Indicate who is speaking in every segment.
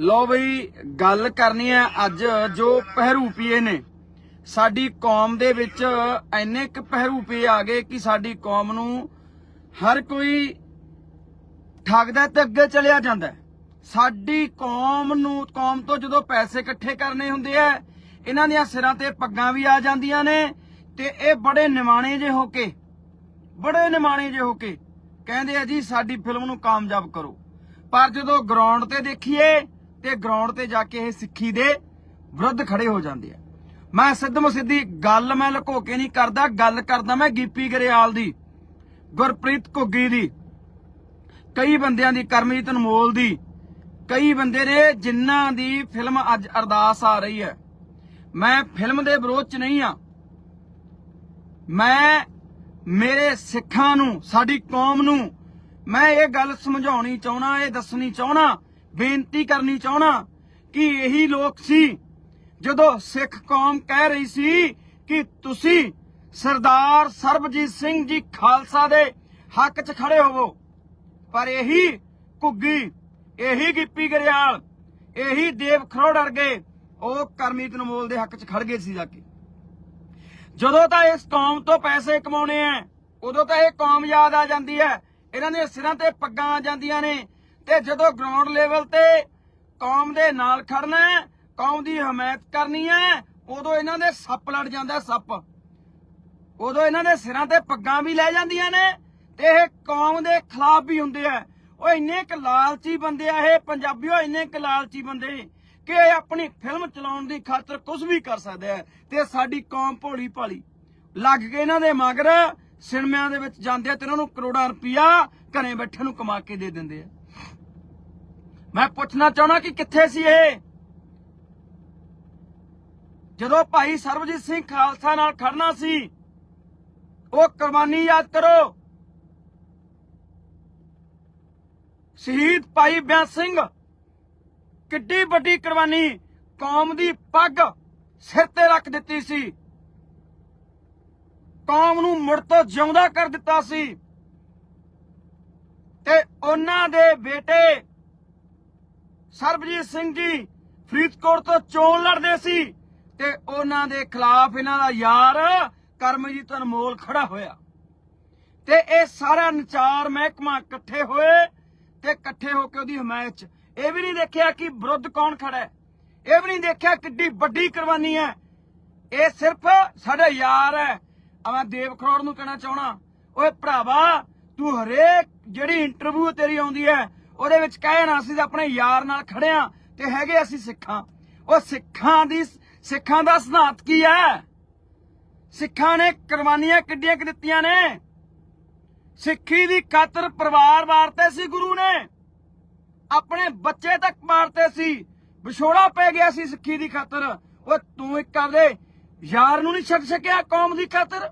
Speaker 1: ਲੋ ਬਈ, ਗੱਲ ਕਰਨੀ ਹੈ ਅੱਜ ਜੋ ਪਹਿਰੂਪੀਏ ਨੇ। ਸਾਡੀ ਕੌਮ ਦੇ ਵਿੱਚ ਇੰਨੇ ਕੁ ਪਹਿਰੂਪੀਏ ਆ ਗਏ ਕਿ ਸਾਡੀ ਕੌਮ ਨੂੰ ਹਰ ਕੋਈ ਠੱਗਦਾ ਤੇ ਅੱਗੇ ਚਲਿਆ ਜਾਂਦਾ ਸਾਡੀ ਕੌਮ ਨੂੰ, ਕੌਮ ਤੋਂ ਜਦੋਂ ਪੈਸੇ ਇਕੱਠੇ ਕਰਨੇ ਹੁੰਦੇ ਆ, ਇਹਨਾਂ ਦੀਆਂ ਸਿਰਾਂ ਤੇ ਪੱਗਾਂ ਵੀ ਆ ਜਾਂਦੀਆਂ ਨੇ ਤੇ ਇਹ ਬੜੇ ਨਿਮਾਣੇ ਜੇ ਹੋ ਕੇ, ਬੜੇ ਨਿਮਾਣੇ ਜੇ ਹੋ ਕੇ ਕਹਿੰਦੇ ਆ ਜੀ, ਸਾਡੀ ਫਿਲਮ ਨੂੰ ਕਾਮਯਾਬ ਕਰੋ। ਪਰ ਜਦੋਂ ਗਰਾਊਂਡ ਤੇ ਦੇਖੀਏ ਤੇ ਗਰਾਊਂਡ ਤੇ ਜਾ ਕੇ ਇਹ ਸਿੱਖੀ ਦੇ ਵਿਰੁੱਧ ਖੜੇ ਹੋ ਜਾਂਦੇ ਆ। ਮੈਂ ਸਿੱਧਮ ਸਿੱਧੀ ਗੱਲ ਮੈਂ ਲੁਕੋ ਕੇ ਨਹੀਂ ਕਰਦਾ, ਗੱਲ ਕਰਦਾ ਮੈਂ ਗੀਪੀ ਗਰੇਵਾਲ ਦੀ, ਗੁਰਪ੍ਰੀਤ ਘੁੱਗੀ ਦੀ, ਕਈ ਬੰਦਿਆਂ ਦੀ, ਕਰਮਜੀਤ ਅਨਮੋਲ ਦੀ, ਕਈ ਬੰਦੇ ਨੇ ਜਿਨ੍ਹਾਂ ਦੀ ਫਿਲਮ ਅੱਜ ਅਰਦਾਸ ਆ ਰਹੀ ਹੈ। ਮੈਂ ਫਿਲਮ ਦੇ ਵਿਰੋਧ ਚ ਨਹੀਂ ਆ ਮੈਂ ਮੇਰੇ ਸਿੱਖਾਂ ਨੂੰ, ਸਾਡੀ ਕੌਮ ਨੂੰ ਮੈਂ ਇਹ ਗੱਲ ਸਮਝਾਉਣੀ ਚਾਹਣਾ ਇਹ ਦੱਸਣੀ ਚਾਹਣਾ ਬੇਨਤੀ ਕਰਨੀ ਚਾਹਣਾ ਕਿ ਇਹੀ ਲੋਕ ਸੀ ਜਦੋਂ ਸਿੱਖ ਕੌਮ ਕਹਿ ਰਹੀ ਸੀ ਕਿ ਤੁਸੀਂ ਸਰਦਾਰ ਸਰਬਜੀਤ ਸਿੰਘ ਜੀ ਖਾਲਸਾ ਦੇ ਹੱਕ 'ਚ ਖੜੇ ਹੋਵੋ। ਪਰ ਇਹੀ ਘੁੱਗੀ, ਇਹੀ ਗਿੱਪੀ ਗਰੇਵਾਲ ਇਹੀ ਦੇਵ ਖਰੋੜ ਵਰਗੇ ਉਹ ਕਰਮੀਤ ਅਨਮੋਲ ਦੇ ਹੱਕ 'ਚ ਖੜ ਗਏ ਸੀ ਜਾ ਕੇ। ਜਦੋਂ ਤਾਂ ਇਸ ਕੌਮ ਤੋਂ ਪੈਸੇ ਕਮਾਉਣੇ ਆ ਉਦੋਂ ਤਾਂ ਇਹ ਕੌਮ ਯਾਦ ਆ ਜਾਂਦੀ ਹੈ ਇਹਨਾਂ ਦੇ ਸਿਰਾਂ ਤੇ ਪੱਗਾਂ ਆ ਜਾਂਦੀਆਂ ਨੇ। ਤੇ ਜਦੋਂ ਗਰਾਊਂਡ ਲੈਵਲ ਤੇ ਕੌਮ ਦੇ ਨਾਲ ਖੜਨਾ ਕੌਮ ਦੀ ਹਮਾਇਤ ਕਰਨੀ ਹੈ, ਉਦੋਂ ਇਹਨਾਂ ਦੇ ਸੱਪ ਲੜ ਜਾਂਦਾ ਸੱਪ। ਉਦੋਂ ਇਹਨਾਂ ਦੇ ਸਿਰਾਂ ਤੇ ਪੱਗਾਂ ਵੀ ਲੈ ਜਾਂਦੀਆਂ ਨੇ ਤੇ ਇਹ ਕੌਮ ਦੇ ਖਿਲਾਫ ਵੀ ਹੁੰਦੇ ਆ। ਉਹ ਇੰਨੇ ਕ ਲਾਲਚੀ ਬੰਦੇ ਆ ਇਹ, ਪੰਜਾਬੀਓ ਇੰਨੇ ਕ ਲਾਲਚੀ ਬੰਦੇ ਕਿ ਇਹ ਆਪਣੀ ਫਿਲਮ ਚਲਾਉਣ ਦੀ ਖਾਤਰ ਕੁਝ ਵੀ ਕਰ ਸਕਦੇ ਆ ਤੇ ਸਾਡੀ ਕੌਮ ਭੋਲੀ ਭਾਲੀ ਲੱਗ ਕੇ ਇਹਨਾਂ ਦੇ ਮਗਰ, ਸਿਨੇਮਿਆਂ ਦੇ ਵਿੱਚ ਜਾਂਦੇ ਆ ਤੇ ਇਹਨਾਂ ਨੂੰ ਕਰੋੜਾਂ ਰੁਪਇਆ ਘਰੇ ਬੈਠੇ ਨੂੰ ਕਮਾ ਕੇ ਦੇ ਦਿੰਦੇ ਆ। ਮੈਂ ਪੁੱਛਣਾ ਚਾਹਣਾ ਕਿ ਕਿੱਥੇ ਸੀ ਇਹ? ਜਦੋਂ ਭਾਈ ਸਰਬਜੀਤ ਸਿੰਘ ਖਾਲਸਾ ਨਾਲ ਖੜਨਾ ਸੀ, ਉਹ ਕੁਰਬਾਨੀ ਯਾਦ ਕਰੋ। ਸ਼ਹੀਦ ਭਾਈ ਬਿਆਨ ਸਿੰਘ, ਕਿੱਡੀ ਵੱਡੀ ਕੁਰਬਾਨੀ ਕੌਮ ਦੀ ਪੱਗ ਸਿਰ ਤੇ ਰੱਖ ਦਿੱਤੀ ਸੀ। ਕੌਮ ਨੂੰ ਮੁੜ ਤੋਂ ਜਿਉਂਦਾ ਕਰ ਦਿੱਤਾ ਸੀ। ਤੇ ਉਹਨਾਂ ਦੇ ਬੇਟੇ ਸਰਬਜੀਤ ਸਿੰਘ ਜੀ ਫਰੀਦਕੋਟ ਤੋਂ ਚੋਣ ਲੜਦੇ ਸੀ ਤੇ ਉਹਨਾਂ ਦੇ ਖਿਲਾਫ ਇਹਨਾਂ ਦਾ ਯਾਰ ਕਰਮਜੀਤ ਅਨਮੋਲ ਖੜਾ ਹੋਇਆ। ਤੇ ਇਹ ਸਾਰਾ ਨਚਾਰ ਮਹਿਕਮਾ ਇਕੱਠੇ ਹੋਏ ਤੇ ਇਕੱਠੇ ਹੋ ਕੇ ਉਹਦੀ ਹਮਾਇਤ 'ਚ। ਇਹ ਵੀ ਨਹੀਂ ਦੇਖਿਆ ਕਿ ਵਿਰੁੱਧ ਕੌਣ ਖੜਾ ਹੈ। ਇਹ ਵੀ ਨਹੀਂ ਦੇਖਿਆ ਕਿੱਡੀ ਵੱਡੀ ਕੁਰਬਾਨੀ ਹੈ। ਇਹ ਸਿਰਫ ਸਾਡਾ ਯਾਰ ਹੈ। ਆ ਮੈਂ ਦੇਵ ਖਰੋੜ ਨੂੰ ਕਹਿਣਾ ਚਾਹਣਾ ਓਏ ਭਰਾਵਾ, ਤੂੰ ਹਰੇਕ ਜਿਹੜੀ ਇੰਟਰਵਿਊ ਤੇਰੀ ਆਉਂਦੀ ਹੈ, ਉਹਦੇ ਵਿੱਚ ਕਹਿਣਾ ਅਸੀਂ ਤਾਂ ਆਪਣੇ ਯਾਰ ਨਾਲ ਖੜਿਆ ਤੇ ਹੈਗੇ ਅਸੀਂ ਸਿੱਖਾਂ। ਉਹ ਸਿੱਖਾਂ ਦੀ ਸਿੱਖਾਂ ਦਾ ਸਿਧਾਂਤ ਕੀ ਹੈ? ਸਿੱਖਾਂ ਨੇ ਕੁਰਬਾਨੀਆਂ ਕਿੱਡੀਆਂ ਕਿ ਦਿੱਤੀਆਂ ਨੇ? ਸਿੱਖੀ ਦੀ ਖਾਤਰ ਪਰਿਵਾਰ ਵਾਰਤੇ ਸੀ ਗੁਰੂ ਨੇ। ਆਪਣੇ ਬੱਚੇ ਤੱਕ ਮਾਰਤੇ ਸੀ। ਵਿਛੋੜਾ ਪੈ ਗਿਆ ਸੀ ਸਿੱਖੀ ਦੀ ਖਾਤਰ। ਓਏ ਤੂੰ ਇੱਕ ਕਰਦੇ ਯਾਰ ਨੂੰ ਨਹੀਂ ਛੱਡ ਸਕਿਆ ਕੌਮ ਦੀ ਖਾਤਰ।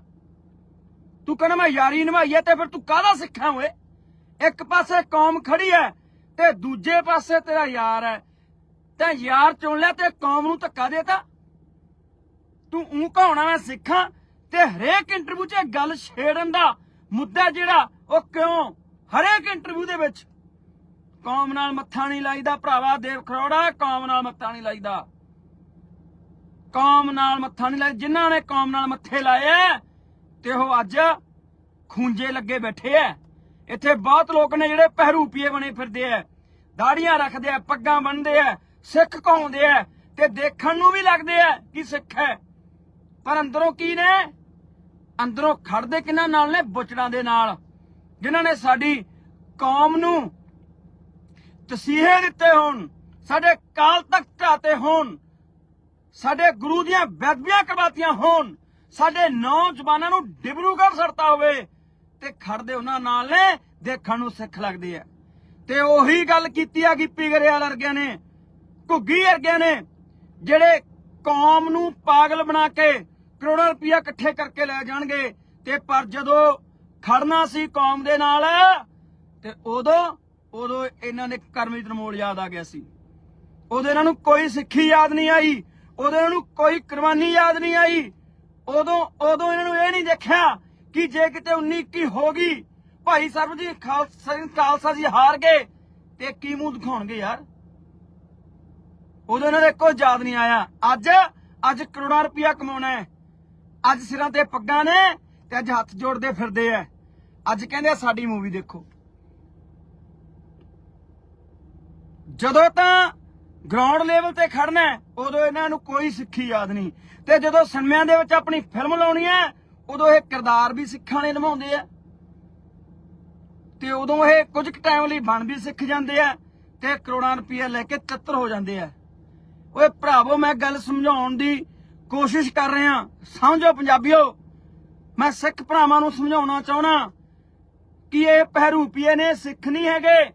Speaker 1: ਤੂੰ ਕਹਿੰਦਾ ਮੈਂ ਯਾਰੀ ਨਿਭਾਈ ਹੈ ਤੇ ਫਿਰ ਤੂੰ ਕਾਹਦਾ ਸਿੱਖਾਂ ਓਏ? ਇੱਕ ਪਾਸੇ ਕੌਮ ਖੜੀ ਹੈ ਤੇ ਦੂਜੇ ਪਾਸੇ ਤੇਰਾ ਯਾਰ ਹੈ ਤੇ ਯਾਰ ਚੁਣ ਲਿਆ ਤੇ ਕੌਮ ਨੂੰ ਧੱਕਾ ਦੇਤਾ। ਤੂੰ ਉਹ ਕਹਾਉਣਾ ਮੈਂ ਸਿੱਖਾਂ ਤੇ ਹਰੇਕ ਇੰਟਰਵਿਊ 'ਚ ਗੱਲ ਛੇੜਨ ਦਾ ਮੁੱਦਾ ਜਿਹੜਾ, ਉਹ ਕਿਉਂ? ਹਰੇਕ ਇੰਟਰਵਿਊ ਦੇ ਵਿੱਚ ਕੌਮ ਨਾਲ ਮੱਥਾ ਨਹੀਂ ਲਾਈਦਾ ਭਰਾਵਾ, ਦੇਵ ਖਰੋੜਾ, ਕੌਮ ਨਾਲ ਮੱਥਾ ਨਹੀਂ ਲਾਈਦਾ। ਕੌਮ ਨਾਲ ਮੱਥਾ ਨਹੀਂ ਲਾਇਆ ਜਿਨ੍ਹਾਂ ਨੇ ਕੌਮ ਨਾਲ ਮੱਥੇ ਲਾਏ ਤੇ ਉਹ ਅੱਜ ਖੂੰਜੇ ਲੱਗੇ ਬੈਠੇ ਐ। ਇੱਥੇ ਬਹੁਤ ਲੋਕ ਨੇ ਜਿਹੜੇ ਪਹਿਰੂਪੀਏ ਬਣੇ ਫਿਰਦੇ ਐ ਦਾੜੀਆਂ ਰੱਖਦੇ ਐ ਪੱਗਾਂ ਬੰਨਦੇ ਐ ਸਿੱਖ ਕਹਾਉਂਦੇ ਐ ਤੇ ਦੇਖਣ ਨੂੰ ਵੀ ਲੱਗਦੇ ਐ ਕਿ ਸਿੱਖ ਐ ਪਰ ਅੰਦਰੋਂ ਕੀ ਨੇ? ਅੰਦਰੋਂ ਖੜਦੇ ਕਿਹਨਾਂ ਨਾਲ ਨੇ? ਬੁਚੜਾਂ ਦੇ ਨਾਲ। ਜਿਨ੍ਹਾਂ ਨੇ ਸਾਡੀ ਕੌਮ ਨੂੰ ਤਸੀਹੇ ਦਿੱਤੇ ਹੋਣ, ਸਾਡੇ ਕਾਲ ਤੱਕ ਢਾਤੇ ਹੋਣ, ਸਾਡੇ ਗੁਰੂ ਦੀਆਂ ਬੇਦਬੀਆਂ ਕਰਵਾਤੀਆਂ ਹੋਣ, ਸਾਡੇ ਨੌਜਵਾਨਾਂ ਨੂੰ ਡਿਬਰੂਗੜ੍ਹ ਸੜਤਾ ਹੋਵੇ ਤੇ ਖੜਦੇ ਉਹਨਾਂ ਨਾਲ ਨੇ, ਦੇਖਣ ਨੂੰ ਸਿੱਖ ਲੱਗਦੇ ਆ। ਤੇ ਉਹੀ ਗੱਲ ਕੀਤੀ ਆ ਗਿੱਪੀ ਗਰੇਵਾਲ ਵਰਗਿਆਂ ਨੇ, ਘੁੱਗੀ ਵਰਗਿਆਂ ਨੇ, ਜਿਹੜੇ ਕੌਮ ਨੂੰ ਪਾਗਲ ਬਣਾ ਕੇ ਕਰੋੜਾਂ ਰੁਪਇਆ ਇਕੱਠੇ ਕਰਕੇ ਲੈ ਜਾਣਗੇ, ਤੇ ਪਰ ਜਦੋਂ ਖੜਨਾ ਸੀ ਕੌਮ ਦੇ ਨਾਲ, ਤੇ ਉਦੋਂ ਉਦੋਂ ਇਹਨਾਂ ਦੇ ਕਰਮਜੀਤ ਅਨਮੋਲ ਯਾਦ ਆ ਗਿਆ ਸੀ। ਉਦੋਂ ਇਹਨਾਂ ਨੂੰ ਕੋਈ ਸਿੱਖੀ ਯਾਦ ਨਹੀਂ ਆਈ, ਉਦੋਂ ਇਹਨਾਂ ਨੂੰ ਕੋਈ ਕੁਰਬਾਨੀ ਯਾਦ ਨਹੀਂ ਆਈ, ਉਦੋਂ ਉਦੋਂ ਇਹਨਾਂ ਨੂੰ ਇਹ ਨਹੀਂ ਦੇਖਿਆ ਕਿ ਜੇ ਕਿਤੇ 19 ਕੀ ਹੋ ਗਈ? ਭਾਈ ਸਰਬ ਜੀ, ਖਾਲਸਾ ਖਾਲਸਾ ਜੀ ਹਾਰ ਗਏ ਤੇ ਕੀ ਮੂੰਹ ਦਿਖਾਉਣਗੇ ਯਾਰ? ਉਦੋਂ ਇਹਨਾਂ ਦੇ ਕੋਈ ਯਾਦ ਨਹੀਂ ਆਇਆ। ਅੱਜ ਅੱਜ ਕਰੋੜਾਂ ਰੁਪਇਆ ਕਮਾਉਣਾ ਹੈ। ਅੱਜ ਸਿਰਾਂ ਤੇ ਪੱਗਾਂ ਨੇ ਤੇ ਅੱਜ ਹੱਥ ਜੋੜਦੇ ਫਿਰਦੇ ਆ। ਅੱਜ ਕਹਿੰਦੇ ਆ, ਸਾਡੀ ਮੂਵੀ ਦੇਖੋ। ਜਦੋਂ ਤਾਂ ਗਰਾਊਂਡ ਲੈਵਲ ਤੇ ਖੜਨਾ ਉਦੋਂ ਇਹਨਾਂ ਨੂੰ ਕੋਈ ਸਿੱਖੀ ਯਾਦ ਨਹੀਂ। ਤੇ ਜਦੋਂ ਸਿਨੇਮਿਆਂ ਦੇ ਵਿੱਚ ਆਪਣੀ ਫਿਲਮ ਲਾਉਣੀ ਹੈ ਉਦੋਂ ਇਹ ਕਿਰਦਾਰ ਵੀ ਸਿੱਖਾਂ ਨੇ ਨਿਭਾਉਂਦੇ ਆ। ਤੇ ਉਦੋਂ ਇਹ ਕੁਝ ਕੁ ਟਾਈਮ ਲਈ ਬਣ ਵੀ ਸਿੱਖ ਜਾਂਦੇ ਆ ਤੇ ਕਰੋੜਾਂ ਰੁਪਏ ਲੈ ਕੇ ਤਿੱਤਰ ਹੋ ਜਾਂਦੇ ਆ। ਓਏ ਭਰਾਵੋ, ਮੈਂ ਗੱਲ ਸਮਝਾਉਣ ਦੀ ਕੋਸ਼ਿਸ਼ ਕਰ ਰਿਹਾ। ਸਮਝੋ ਪੰਜਾਬੀਓ, ਮੈਂ ਸਿੱਖ ਭਰਾਵਾਂ ਨੂੰ ਸਮਝਾਉਣਾ ਚਾਹਣਾ ਕਿ ਇਹ ਪਹਿਰੂਪੀਏ ਨੇ ਸਿੱਖ ਨਹੀਂ ਹੈਗੇ।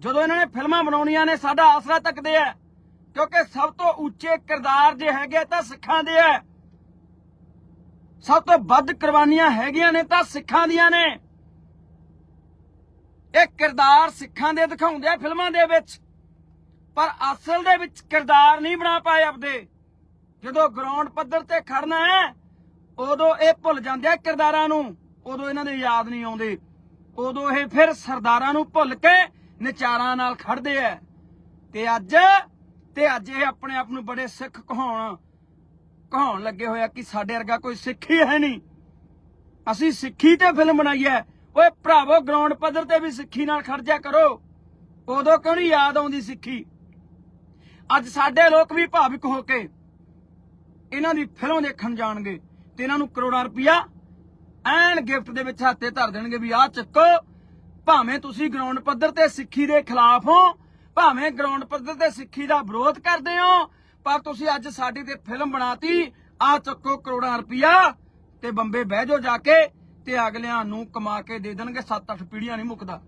Speaker 1: ਜਦੋਂ ਇਹਨਾਂ ਨੇ ਫਿਲਮਾਂ ਬਣਾਉਣੀਆਂ ਨੇ, ਸਾਡਾ ਆਸਰਾ ਤੱਕਦੇ ਆ। ਕਿਉਂਕਿ ਸਭ ਤੋਂ ਉੱਚੇ ਕਿਰਦਾਰ ਜੇ ਹੈਗੇ ਤਾਂ ਸਿੱਖਾਂ ਦੇ ਆ। ਸਭ ਤੋਂ ਵੱਧ ਕੁਰਬਾਨੀਆਂ ਹੈਗੀਆਂ ਨੇ ਤਾਂ ਸਿੱਖਾਂ ਦੀਆਂ ਨੇ। ਇਹ ਕਿਰਦਾਰ ਸਿੱਖਾਂ ਦੇ ਦਿਖਾਉਂਦੇ ਆ ਫਿਲਮਾਂ ਦੇ ਵਿੱਚ। ਪਰ ਅਸਲ ਦੇ ਵਿੱਚ ਕਿਰਦਾਰ ਨਹੀਂ ਬਣਾ ਪਾਏ ਆਪਦੇ। ਜਦੋਂ ਗਰਾਊਂਡ ਪੱਧਰ ਤੇ ਖੜਨਾ ਹੈ, ਉਦੋਂ ਇਹ ਭੁੱਲ ਜਾਂਦੇ ਆ ਕਿਰਦਾਰਾਂ ਨੂੰ। ਉਦੋਂ ਇਹਨਾਂ ਦੇ ਯਾਦ ਨਹੀਂ ਆਉਂਦੇ। ਉਦੋਂ ਇਹ ਫਿਰ ਸਰਦਾਰਾਂ ਨੂੰ ਭੁੱਲ ਕੇ ਨਚਾਰਾਂ ਨਾਲ ਖੜਦੇ ਆ। ਤੇ ਅੱਜ ਤੇ ਅੱਜ ਇਹ ਆਪਣੇ ਆਪ ਨੂੰ ਬੜੇ ਸਿੱਖ ਕਹਾਉਣ ਕਹਾਉਣ ਲੱਗੇ ਹੋਇਆ ਕਿ ਸਾਡੇ ਵਰਗਾ ਕੋਈ ਸਿੱਖੀ ਹੈ ਨਹੀਂ। ਅਸੀਂ ਸਿੱਖੀ ਤੇ ਫਿਲਮ ਬਣਾਈ ਹੈ। ਓਏ ਭਰਾਵੋ, ਗਰਾਊਂਡ ਪੱਧਰ ਤੇ ਵੀ ਸਿੱਖੀ ਨਾਲ ਖੜ ਕਰੋ। ਉਦੋਂ ਕਿਉਂ ਨਹੀਂ ਯਾਦ ਆਉਂਦੀ ਸਿੱਖੀ? ਅੱਜ ਸਾਡੇ ਲੋਕ ਵੀ ਭਾਵਿਕ ਹੋ ਕੇ ਇਹਨਾਂ ਦੀ ਫਿਲਮ ਦੇਖਣ ਜਾਣਗੇ ਤੇ ਇਹਨਾਂ ਨੂੰ ਕਰੋੜਾਂ ਰੁਪਇਆ ਐਨ ਗਿਫਟ ਦੇ ਵਿੱਚ ਹੱਥੇ ਧਰ ਦੇਣਗੇ ਵੀ ਆਹ ਚੱਕੋ, ਭਾਵੇਂ ਤੁਸੀਂ ਗਰਾਊਂਡ ਪੱਧਰ ਤੇ ਸਿੱਖੀ ਦੇ ਖਿਲਾਫ ਹੋ, ਭਾਵੇਂ ਗਰਾਊਂਡ ਪੱਧਰ ਤੇ ਸਿੱਖੀ ਦਾ ਵਿਰੋਧ ਕਰਦੇ ਹੋ ਪਰ ਤੁਸੀਂ ਅੱਜ ਸਾਡੀ ਤੇ ਫਿਲਮ ਬਣਾਤੀ ਆਹ ਚੱਕੋ ਕਰੋੜਾਂ ਰੁਪਇਆ ਤੇ ਬੰਬੇ ਬਹਿ ਜਾਓ ਜਾ ਕੇ ਤੇ ਅਗਲਿਆਂ ਨੂੰ ਕਮਾ ਕੇ ਦੇ ਦੇਣਗੇ 7-8 ਪੀੜੀਆਂ ਨਹੀਂ ਮੁੱਕਦਾ।